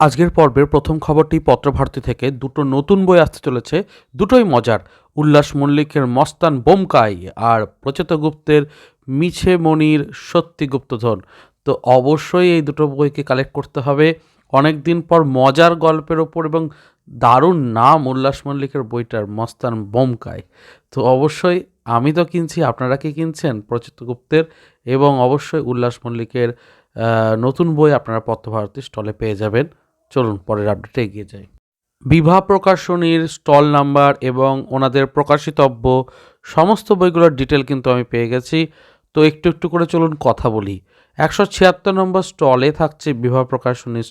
আজকের পর্বের প্রথম খবরটি পত্রভারতী থেকে। দুটো নতুন বই আসতে চলেছে, দুটোই মজার। উল্লাস মল্লিকের মস্তান বোমকাই আর প্রচেত গুপ্তের মিছে মনির সত্যি গুপ্তধন। তো অবশ্যই এই দুটো বইকে কালেক্ট করতে হবে। অনেক দিন পর মজার গল্পের ওপর এবং দারুণ নাম উল্লাস মল্লিকের বইটার মস্তান বোমকাই। তো অবশ্যই আমি তো কিনছি, আপনারা কি কিনছেন? প্রচিত গুপ্তের এবং অবশ্যই উল্লাস মল্লিকের নতুন বই আপনারা পত্রভারতী স্টলে পেয়ে যাবেন। চলুন, পরের আপডেটে এগিয়ে যাই। বিভা প্রকাশনীর স্টল নাম্বার এবং ওনাদের প্রকাশিতব্য, সমস্ত বইগুলোর ডিটেল কিন্তু আমি পেয়ে গেছি। তো একটু একটু করে চলুন কথা বলি। একশো ছিয়াত্তর নম্বর স্টলে থাকছে বিভা প্রকাশনীর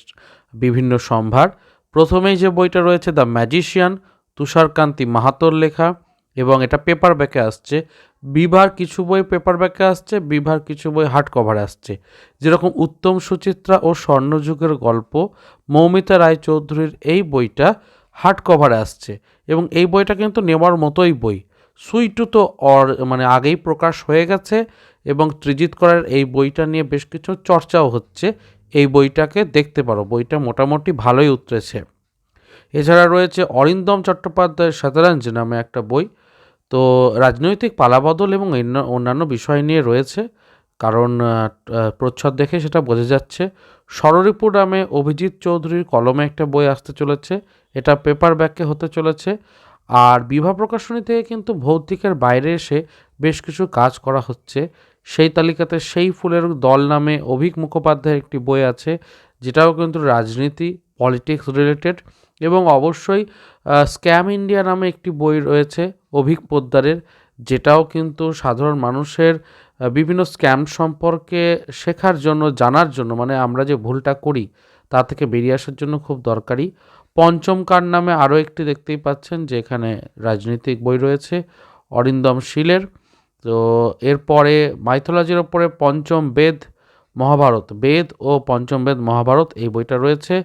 বিভিন্ন সম্ভার। প্রথমেই যে বইটা রয়েছে দ্য ম্যাজিশিয়ান তুষারকান্তি মাহাতোর লেখা। এবং এটা পেপার ব্যাকে আসছে। বিভার কিছু বই পেপার ব্যাকে আসছে, বিভার কিছু বই হার্ড কভারে আসছে। যেরকম উত্তম সুচিত্রা ও স্বর্ণযুগের গল্প, মৌমিতা রায়চৌধুরীর এই বইটা হার্ড কভারে আসছে এবং এই বইটা কিন্তু নেওয়ার মতোই বই। সুইটু তো অর মানে আগেই প্রকাশ হয়ে গেছে এবং ত্রিজিৎ করার এই বইটা নিয়ে বেশ কিছু চর্চাও হচ্ছে। এই বইটাকে দেখতে পারো, বইটা মোটামুটি ভালোই উতরেছে। এছাড়া রয়েছে অরিন্দম চট্টোপাধ্যায়ের শতরঞ্জ নামে একটা বই। তো রাজনৈতিক পালাবদল এবং অন্য- অন্যান্য বিষয় নিয়ে রয়েছে। কারণ প্রচ্ছদ দেখে সেটা বোঝা যাচ্ছে। ষড়রিপু নামে অভিজিৎ চৌধুরীর কলমে একটা বই আসতে চলেছে। এটা পেপার ব্যাকে হতে চলেছে। আর বিভা প্রকাশনী থেকে কিন্তু ভৌতিকের বাইরে এসে বেশ কিছু কাজ করা হচ্ছে। সেই তালিকাতে সেই ফুলের দল নামে অভিক মুখোপাধ্যায়ের একটি বই আছে, যেটাও কিন্তু রাজনীতি পলিটিক্স রিলেটেড এবং অবশ্যই স্ক্যাম ইন্ডিয়া নামে একটি বই রয়েছে, অভিক পোদ্দারের, যেটাও কিন্তু সাধারণ মানুষের বিভিন্ন স্ক্যাম সম্পর্কে শেখার জন্য, জানার জন্য মানে আমরা যে ভুলটা করি, তা থেকে বেরিয়ে আসার জন্য খুব দরকারি। পঞ্চম কার নামে আরও একটি দেখতেই পাচ্ছেন যে এখানে রাজনৈতিক বই রয়েছে, অরিন্দম শীলের। তো এরপরে মাইথোলজির ওপরে পঞ্চম বেদ মহাভারত, বেদ ও পঞ্চম বেদ মহাভারত এই বইটা রয়েছে।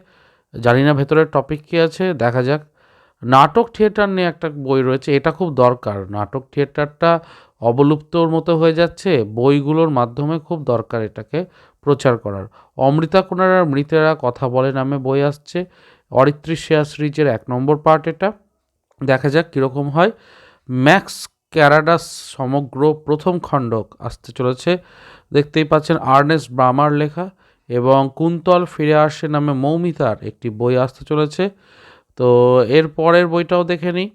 জানি না ভেতরের টপিক কী আছে, দেখা যাক। নাটক থিয়েটার নিয়ে একটা বই রয়েছে, এটা খুব দরকার। নাটক থিয়েটারটা অবলুপ্তর মতো হয়ে যাচ্ছে, বইগুলোর মাধ্যমে খুব দরকার এটাকে প্রচার করার। অমৃতা কুনার আর মৃতেরা কথা বলে নামে বই আসছে অরিত্রিশিয়া সিরিজের এক নম্বর পার্ট এটা। দেখা যাক কীরকম হয়। ম্যাক্স ক্যারাডাস সমগ্র প্রথম খণ্ডক আসতে চলেছে। দেখতেই পাচ্ছেন আর্নেস্ট ব্রামার লেখা। এবং কুন্তল ফিরে আসে নামে মৌমিতার একটি বই আসতে চলেছে। তো এর পরের বইটাও দেখে নিই।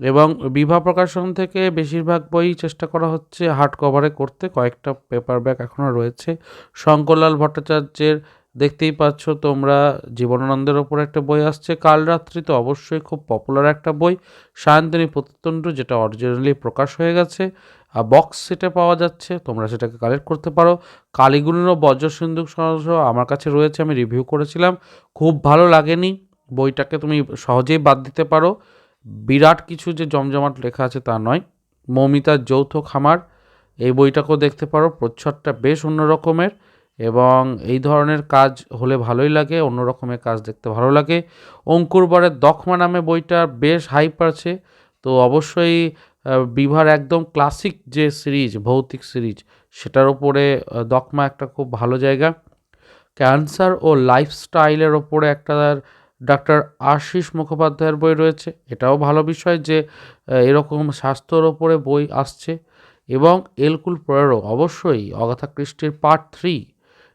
এবং বিভা প্রকাশন থেকে বেশিরভাগ বই চেষ্টা করা হচ্ছে হার্ড কভারে করতে। কয়েকটা পেপার ব্যাক এখনও রয়েছে। শঙ্করলাল ভট্টাচার্যের দেখতেই পাচ্ছ তোমরা জীবনানন্দের ওপর একটা বই আসছে। কাল রাত্রি তো অবশ্যই খুব পপুলার একটা বই। সায়ন্তনী প্রত্যন্ত যেটা অরিজিনালি প্রকাশ হয়ে গেছে। বক্স সেটে পাওয়া যাচ্ছে, তোমরা সেটাকে কালেক্ট করতে পারো। কালীগুলির বজ্র সিন্ধুক সহ আমার কাছে রয়েছে, আমি রিভিউ করেছিলাম। খুব ভালো লাগেনি, বইটাকে তুমি সহজেই বাদ দিতে পারো। বিরাট কিছু যে জমজমাট লেখা আছে তা নয়। মৌমিতার যৌথ খামার, এই বইটাকেও দেখতে পারো, প্রচ্ছদটা বেশ অন্য রকমের এবং এই ধরনের কাজ হলে ভালোই লাগে, অন্য রকমের কাজ দেখতে ভালো লাগে। অঙ্কুরবরের দখমা নামে বইটা বেশ হাইপ আছে, তো অবশ্যই বিভার একদম ক্লাসিক যে সিরিজ ভৌতিক সিরিজ সেটার ওপরে দকমা একটা খুব ভালো জায়গা। ক্যান্সার ও লাইফস্টাইলের ওপরে একটা ডাক্তার আশিস মুখোপাধ্যায়ের বই রয়েছে। এটাও ভালো বিষয় যে এরকম স্বাস্থ্যর ওপরে বই আসছে। এবং এলকুল প্রয়ারও অবশ্যই অগাথা ক্রিস্টির পার্ট থ্রি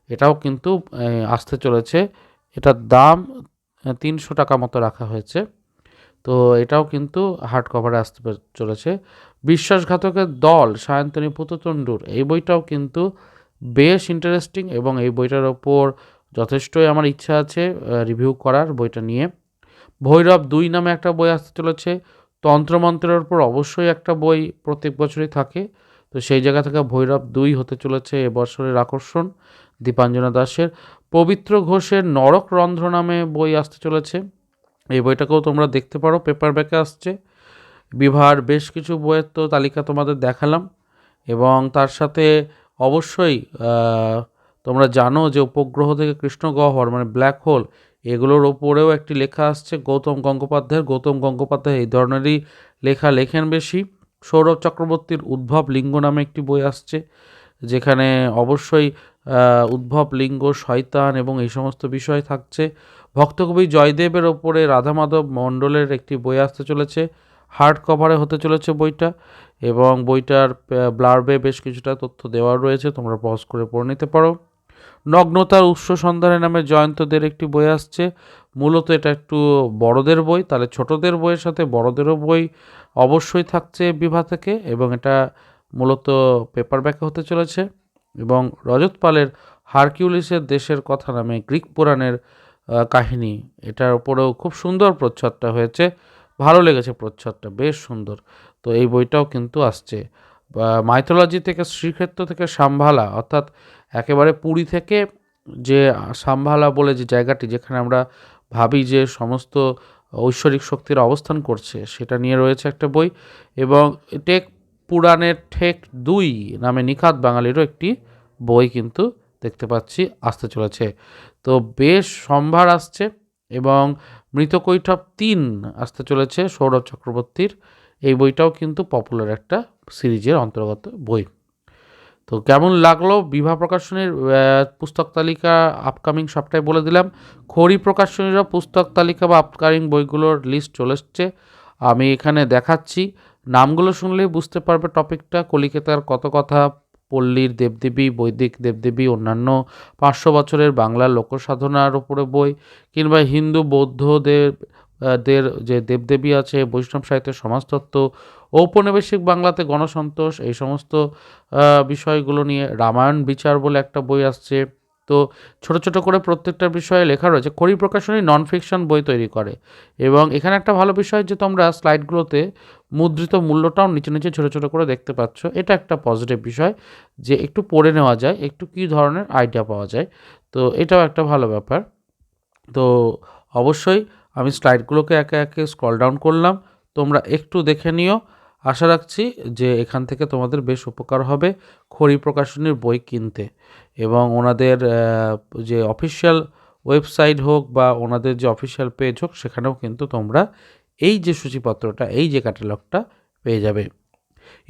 এটাও কিন্তু আসতে চলেছে। এটার দাম তিনশো টাকা মতো রাখা হয়েছে। তো এটাও কিন্তু হার্ড কভারে আসতে চলেছে। বিশ্বাসঘাতকের দল সায়ন্তনী পুততণ্ডুর এই বইটাও কিন্তু বেশ ইন্টারেস্টিং এবং এই বইটার ওপর যথেষ্টই আমার ইচ্ছা আছে রিভিউ করার বইটা নিয়ে। ভৈরব দুই নামে একটা বই আসতে চলেছে, তন্ত্রমন্ত্রের উপর অবশ্যই একটা বই প্রত্যেক বছরই থাকে। তো সেই জায়গা থেকে ভৈরব দুই হতে চলেছে এবছরের আকর্ষণ, দীপাঞ্জনা দাসের পবিত্র ঘোষের নরক রন্ধ্র নামে বই আসতে চলেছে। এই বইটাকেও তোমরা দেখতে পারো পেপার ব্যাকে আসছে। বিভার বেশ কিছু বইয়ের তো তালিকা তোমাদের দেখালাম এবং তার সাথে অবশ্যই তোমরা জানো যে উপগ্রহ থেকে কৃষ্ণ গহ্বর মানে ব্ল্যাক হোল এগুলোর ওপরেও একটি লেখা আসছে, গৌতম গঙ্গোপাধ্যায়ের, গৌতম গঙ্গোপাধ্যায় এই ধরনেরই লেখা লেখেন বেশি। সৌরভ চক্রবর্তীর উদ্ভব লিঙ্গ নামে একটি বই আসছে, যেখানে অবশ্যই উদ্ভব, লিঙ্গ, শয়তান এবং এই সমস্ত বিষয় থাকছে। ভক্তকবি জয়দেবের ওপরে রাধা মাধব মণ্ডলের একটি বই আসতে চলেছে হার্ড কভারে হতে চলেছে বইটা এবং বইটার ব্লার্বে বেশ কিছুটা তথ্য দেওয়া রয়েছে, তোমরা পজ করে পড়ে নিতে পারো। নগ্নতার উৎস সন্ধানে নামে জয়ন্তদের একটি বই আসছে, মূলত এটা একটু বড়দের বই, তাহলে ছোটদের বইয়ের সাথে বড়দেরও বই অবশ্যই থাকছে বিভা থেকে এবং এটা মূলত পেপার ব্যাকে হতে চলেছে। এবং রজত পালের হারকিউলিসের দেশের কথা নামে গ্রিক পুরাণের কাহিনী। এটার উপরেও খুব সুন্দর প্রচ্ছদটা হয়েছে। ভালো লেগেছে প্রচ্ছদটা, বেশ সুন্দর। তো এই বইটাও কিন্তু আসছে। মাইথোলজি থেকে, শ্রীক্ষেত্র থেকে সাম্ভালা, অর্থাৎ একেবারে পুরী থেকে যে সাম্ভালা বলে যে জায়গাটি যেখানে আমরা ভাবি যে সমস্ত ঐশ্বরিক শক্তির অবস্থান করছে, সেটা নিয়ে রয়েছে একটা বই। এবং টেক পুরাণের ঠেক দুই নামে নিখাত বাঙালিরও একটি বই কিন্তু দেখতে পাচ্ছি, আসতে চলেছে। তো বেশ সম্ভার আসছে এবং মৃতকৈঠব তিন আসতে চলেছে সৌরভ চক্রবর্তীর। এই বইটাও কিন্তু পপুলার একটা সিরিজের অন্তর্গত বই। তো কেমন লাগল বিভা প্রকাশনীর পুস্তক তালিকা আপকামিং সবটাই বলে দিলাম। খড়ি প্রকাশনীরও পুস্তক তালিকা বা আপকামিং বইগুলোর লিস্ট চলে এসছে। আমি এখানে দেখাচ্ছি। নামগুলো শুনলেই বুঝতে পারবে টপিকটা কলিকাতার কত কথা পল্লীর দেবদেবী, বৈদিক দেবদেবী, অন্যান্য পাঁচশো বছরের বাংলা লোকসাধনার উপরে বই কিংবা হিন্দু বৌদ্ধদের দের যে দেবদেবী আছে, বৈষ্ণব সাহিত্যের সমাজতত্ত্ব, ঔপনিবেশিক বাংলাতে গণসন্তোষ, এই সমস্ত বিষয়গুলো নিয়ে রামায়ণ বিচার বলে একটা বই আসছে। তো ছোট ছোট করে প্রত্যেকটা বিষয়ে লেখা রয়েছে। খড়ি প্রকাশনী নন ফিকশন বই তৈরি করে এবং এখানে একটা ভালো বিষয় যে তোমরা স্লাইডগুলোতে মুদ্রিত মূল্যটাও নিচে নিচে ছোট ছোট করে দেখতে পাচ্ছ। এটা একটা পজিটিভ বিষয় যে একটু পড়ে নেওয়া যায়, একটু কী ধরনের আইডিয়া পাওয়া যায়। তো এটাও একটা ভালো ব্যাপার। তো অবশ্যই আমি স্লাইডগুলোকে একে একে স্ক্রল ডাউন করলাম। তোমরা একটু দেখে নিও। আশা রাখছি যে এখান থেকে তোমাদের বেশ উপকার হবে খড়ি প্রকাশনীর বই কিনতে এবং ওনাদের যে অফিসিয়াল ওয়েবসাইট হোক বা ওনাদের যে অফিসিয়াল পেজ হোক, সেখানেও কিন্তু তোমরা এই যে সূচিপত্রটা, এই যে ক্যাটালগটা পেয়ে যাবে।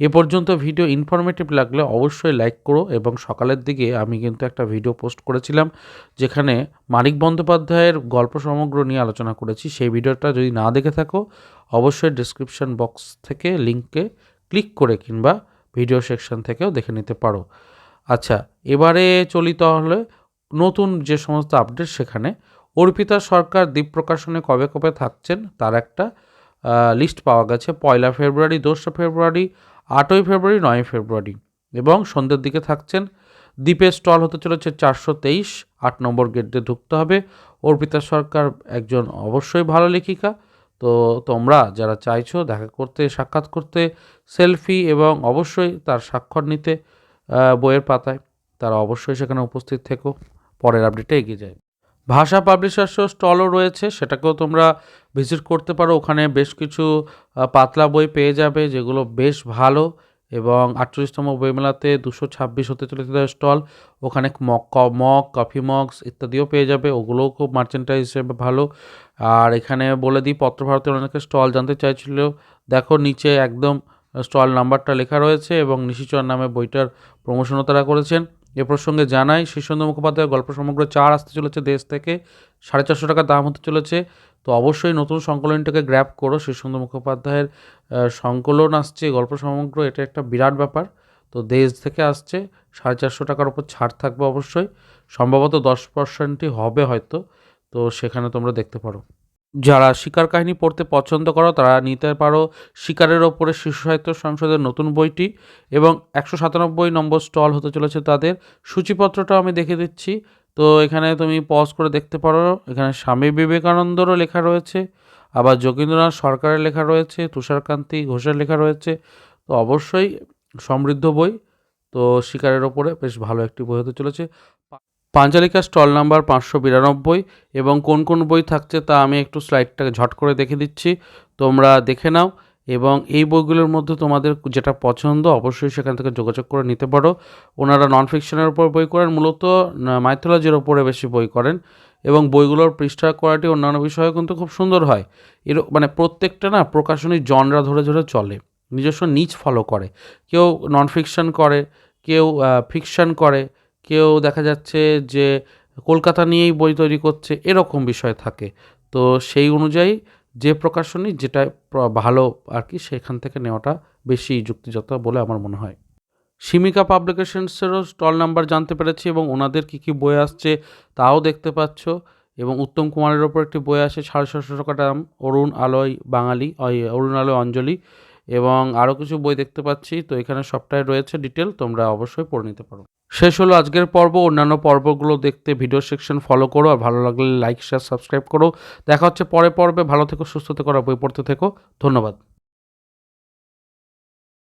এ পর্যন্ত ভিডিও ইনফরমেটিভ লাগলে অবশ্যই লাইক করো এবং সকালের দিকে আমি কিন্তু একটা ভিডিও পোস্ট করেছিলাম, যেখানে মানিক বন্দ্যোপাধ্যায়ের গল্প সমগ্র নিয়ে আলোচনা করেছি। সেই ভিডিওটা যদি না দেখে থাকো, অবশ্যই ডিসক্রিপশন বক্স থেকে লিঙ্কে ক্লিক করে কিংবা ভিডিও সেকশন থেকেও দেখে নিতে পারো। আচ্ছা এবারে চলি তাহলে নতুন যে সমস্ত আপডেট সেখানে। অর্পিতা সরকার দ্বীপ প্রকাশনে কবে কবে থাকছেন, তার একটা লিস্ট পাওয়া গেছে। পয়লা ফেব্রুয়ারি, দোসরা ফেব্রুয়ারি, আটই ফেব্রুয়ারি নয় ফেব্রুয়ারি। এবং সন্ধ্যের দিকে থাকছেন, দ্বীপের স্টল হতে চলেছে চারশো তেইশ, আট নম্বর গেট দিয়ে ঢুকতে হবে। অর্পিতা সরকার একজন অবশ্যই ভালো লেখিকা। তো তোমরা যারা চাইছো দেখা করতে, সাক্ষাৎ করতে সেলফি এবং অবশ্যই তার স্বাক্ষর নিতে বইয়ের পাতায়, তারা অবশ্যই সেখানে উপস্থিত থেকো। পরের আপডেটে এগিয়ে যায় ভাষা পাবলিশার্সও স্টলও রয়েছে, সেটাকেও তোমরা ভিজিট করতে পারো। ওখানে বেশ কিছু পাতলা বই পেয়ে যাবে, যেগুলো বেশ ভালো এবং আটচল্লিশতম বইমেলাতে দুশো ছাব্বিশ হতে চলেছে স্টল ওখানে মক মগ, কফি মগস ইত্যাদিও পেয়ে যাবে, ওগুলোও খুব মার্চেন্টাইজ হিসেবে ভালো। আর এখানে বলে দিই, পত্রভারতের অনেকে স্টল জানতে চাইছিল দেখো নিচে একদম স্টল নাম্বারটা লেখা রয়েছে এবং নিশিচর নামে বইটার প্রমোশনও তারা করেছেন। এ প্রসঙ্গে জানাই শীর্ষেন্দু মুখোপাধ্যায়ের গল্প সমগ্র চার আসতে চলেছে দেশ থেকে, সাড়ে চারশো টাকা দাম হতে চলেছে। তো অবশ্যই নতুন সংকলনটাকে গ্র্যাপ করো, শীর্ষেন্দু মুখোপাধ্যায়ের সংকলন আসছে, গল্প সমগ্র, এটা একটা বিরাট ব্যাপার। তো দেশ থেকে আসছে, সাড়ে চারশো টাকার উপর ছাড় থাকবে অবশ্যই, সম্ভবত দশ পার্সেন্টই হবে হয়তো। তো সেখানে তোমরা দেখতে পারো। যারা শিকার কাহিনী পড়তে পছন্দ করো, তারা নিতে পারো শিকারের ওপরে শিশু সাহিত্য সংসদের নতুন বইটি এবং একশো সাতানব্বই নম্বর স্টল হতে চলেছে তাদের। সূচিপত্রটা আমি দেখে দিচ্ছি। তো এখানে তুমি পজ করে দেখতে পারো। এখানে স্বামী বিবেকানন্দরও লেখা রয়েছে, আবার যোগীন্দ্রনাথ সরকারের লেখা রয়েছে, তুষারকান্তি ঘোষের লেখা রয়েছে। তো অবশ্যই সমৃদ্ধ বই। তো শিকারের ওপরে বেশ ভালো একটি বই হতে চলেছে। পা- পাঞ্চালিকা স্টল নাম্বার পাঁচশো বিরানব্বই এবং কোন কোন বই থাকছে তা আমি একটু স্লাইডটাকে ঝট করে দেখে দিচ্ছি। তোমরা দেখে নাও এবং এই বইগুলোর মধ্যে তোমাদের যেটা পছন্দ অবশ্যই সেখান থেকে যোগাযোগ করে নিতে পারো। ওনারা নন ফিকশনের উপর বই করেন, মূলত মাইথোলজির ওপরে বেশি বই করেন এবং বইগুলোর পৃষ্ঠা কোয়ালিটি অন্যান্য বিষয়েও কিন্তু খুব সুন্দর হয়। এর মানে প্রত্যেকটা না প্রকাশনী জনরা ধরে ধরে চলে, নিজস্ব নিচ ফলো করে। কেউ নন ফিকশন করে, কেউ ফিকশন করে কেউ দেখা যাচ্ছে যে কলকাতা নিয়েই বই তৈরি করছে, এরকম বিষয় থাকে। তো সেই অনুযায়ী যে প্রকাশনী যেটা ভালো আর কি, সেখান থেকে নেওয়াটা বেশি যুক্তিযুক্ত বলে আমার মনে হয়। সীমিকা পাবলিকেশনসেরও স্টল নাম্বার জানতে পেরেছি এবং ওনাদের কী কী বই আসছে তাও দেখতে পাচ্ছ এবং উত্তম কুমারের ওপর একটি বই আসে সাড়ে ছশো টাকা দাম, অরুণ আলোয় বাঙালি অরুণ আলোয় অঞ্জলি এবং আরও কিছু বই দেখতে পাচ্ছি। তো এখানে সবটাই রয়েছে ডিটেল, তোমরা অবশ্যই পড়ে নিতে পারো। শেষ হলো আজকের পর্ব। অন্যান্য পর্বগুলো দেখতে ভিডিও সেকশন ফলো করো আর ভালো লাগলে লাইক শেয়ার সাবস্ক্রাইব করো। দেখা হচ্ছে পরে পর্বে। ভালো থেকো, সুস্থ থেকো, আর বই পড়তে থেকো। ধন্যবাদ।